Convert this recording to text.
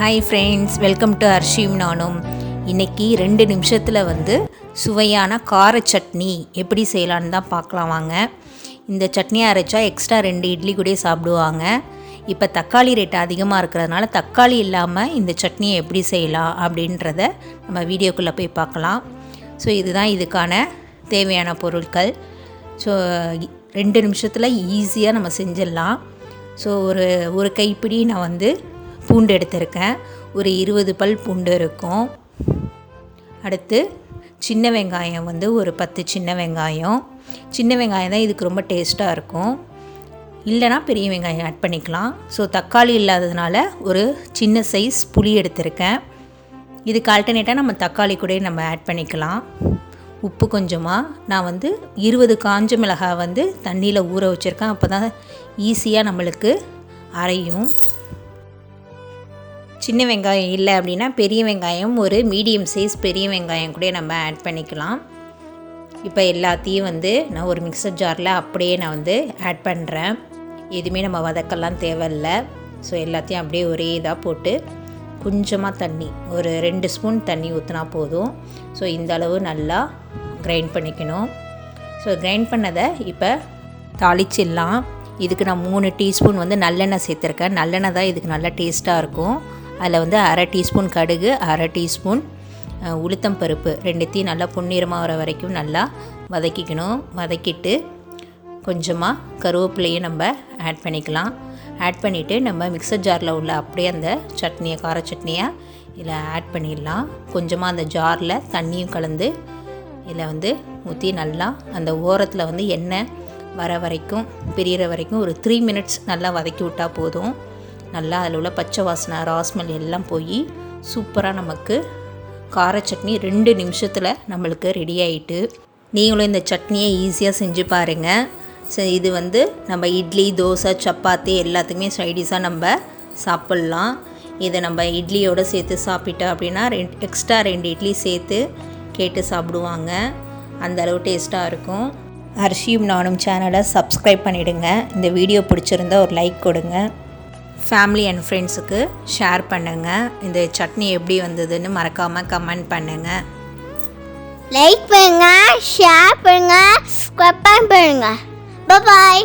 Hi friends welcome to அர்ஷியும் நானும். இன்றைக்கி ரெண்டு நிமிஷத்தில் வந்து சுவையான கார சட்னி எப்படி செய்யலான்னு தான் பார்க்கலாம் வாங்க. இந்த சட்னி அரைச்சா எக்ஸ்ட்ரா ரெண்டு இட்லி கூட சாப்பிடுவாங்க. இப்போ தக்காளி ரேட் அதிகமாக இருக்கிறதுனால தக்காளி இல்லாமல் இந்த சட்னியை எப்படி செய்யலாம் அப்படின்றத நம்ம வீடியோக்குள்ளே போய் பார்க்கலாம். ஸோ இதுதான் இதுக்கான தேவையான பொருட்கள். ஸோ ரெண்டு நிமிஷத்தில் ஈஸியாக நம்ம செஞ்சிடலாம். ஸோ ஒரு ஒரு கைப்பிடி நான் வந்து பூண்டு எடுத்திருக்கேன். ஒரு இருபது பல் பூண்டு இருக்கும். அடுத்து சின்ன வெங்காயம் வந்து ஒரு பத்து சின்ன வெங்காயம். சின்ன வெங்காயம் தான் இதுக்கு ரொம்ப டேஸ்ட்டாக இருக்கும். இல்லைனா பெரிய வெங்காயம் ஆட் பண்ணிக்கலாம். ஸோ தக்காளி இல்லாததுனால ஒரு சின்ன சைஸ் புளி எடுத்திருக்கேன். இதுக்கு ஆல்டர்னேட்டாக நம்ம தக்காளி கூட நம்ம ஆட் பண்ணிக்கலாம். உப்பு கொஞ்சமாக நான் வந்து இருபது காஞ்ச மிளகாய் வந்து தண்ணியில் ஊற வச்சுருக்கேன். அப்போ தான் ஈஸியாக நம்மளுக்கு அரையும். சின்ன வெங்காயம் இல்லை அப்படின்னா பெரிய வெங்காயம் ஒரு மீடியம் சைஸ் பெரிய வெங்காயம் கூட நம்ம ஆட் பண்ணிக்கலாம். இப்போ எல்லாத்தையும் வந்து நான் ஒரு மிக்சர் ஜாரில் அப்படியே நான் வந்து ஆட் பண்ணுறேன் எதுவுமே நம்ம வதக்கெல்லாம் தேவையில்லை. ஸோ எல்லாத்தையும் அப்படியே ஒரே இதாக போட்டு கொஞ்சமாக தண்ணி ஒரு ரெண்டு ஸ்பூன் தண்ணி ஊற்றினா போதும். ஸோ இந்த அளவு நல்லா கிரைண்ட் பண்ணிக்கணும். ஸோ கிரைண்ட் பண்ணதை இப்போ தாளிச்சிடலாம். இதுக்கு நான் மூணு டீஸ்பூன் வந்து நல்லெண்ணெய் சேர்த்துருக்கேன். நல்லெண்ணெய் தான் இதுக்கு நல்லா டேஸ்ட்டாக இருக்கும். அதில் வந்து அரை டீஸ்பூன் கடுகு அரை டீஸ்பூன் உளுத்தம் பருப்பு ரெண்டுத்தையும் நல்லா பொன்னிறமாக வர வரைக்கும் நல்லா வதக்கிக்கணும். வதக்கிட்டு கொஞ்சமாக கருவேப்பிலையும் நம்ம ஆட் பண்ணிக்கலாம். ஆட் பண்ணிவிட்டு நம்ம மிக்சர் ஜாரில் உள்ள அப்படியே அந்த சட்னியை கார சட்னியை இதில் ஆட் பண்ணிடலாம். கொஞ்சமாக அந்த ஜாரில் தண்ணியும் கலந்து இதில் வந்து ஊற்றி நல்லா அந்த ஓரத்தில் வந்து எண்ணெய் வர வரைக்கும் பிரியிற வரைக்கும் ஒரு த்ரீ மினிட்ஸ் நல்லா வதக்கி விட்டால் போதும். நல்லா அதில் உள்ள பச்சை வாசனை ராஸ்மல் எல்லாம் போய் சூப்பராக நமக்கு கார சட்னி ரெண்டு நிமிஷத்தில் நம்மளுக்கு ரெடி ஆகிட்டு நீங்களும் இந்த சட்னியை ஈஸியாக செஞ்சு பாருங்கள் ஸோ இது வந்து நம்ம இட்லி தோசை சப்பாத்தி எல்லாத்துக்குமே சைடிஷாக நம்ம சாப்பிட்லாம். இதை நம்ம இட்லியோடு சேர்த்து சாப்பிட்டோம் அப்படின்னா ரெண்டு எக்ஸ்ட்ரா ரெண்டு இட்லி சேர்த்து கேட்டு சாப்பிடுவாங்க. அந்த அளவு டேஸ்ட்டாக இருக்கும். அரிசியும் நானும் சேனலை சப்ஸ்கிரைப் பண்ணிவிடுங்க இந்த வீடியோ பிடிச்சிருந்தா ஒரு லைக் கொடுங்க. ஃபேமிலி அண்ட் ஃப்ரெண்ட்ஸுக்கு ஷேர் பண்ணுங்கள் இந்த சட்னி எப்படி வந்ததுன்னு மறக்காமல் கமெண்ட் பண்ணுங்கள் லைக் பண்ணுங்கள் ஷேர் பண்ணுங்கள் சப்ஸ்கிரைப் பண்ணுங்க. பாய்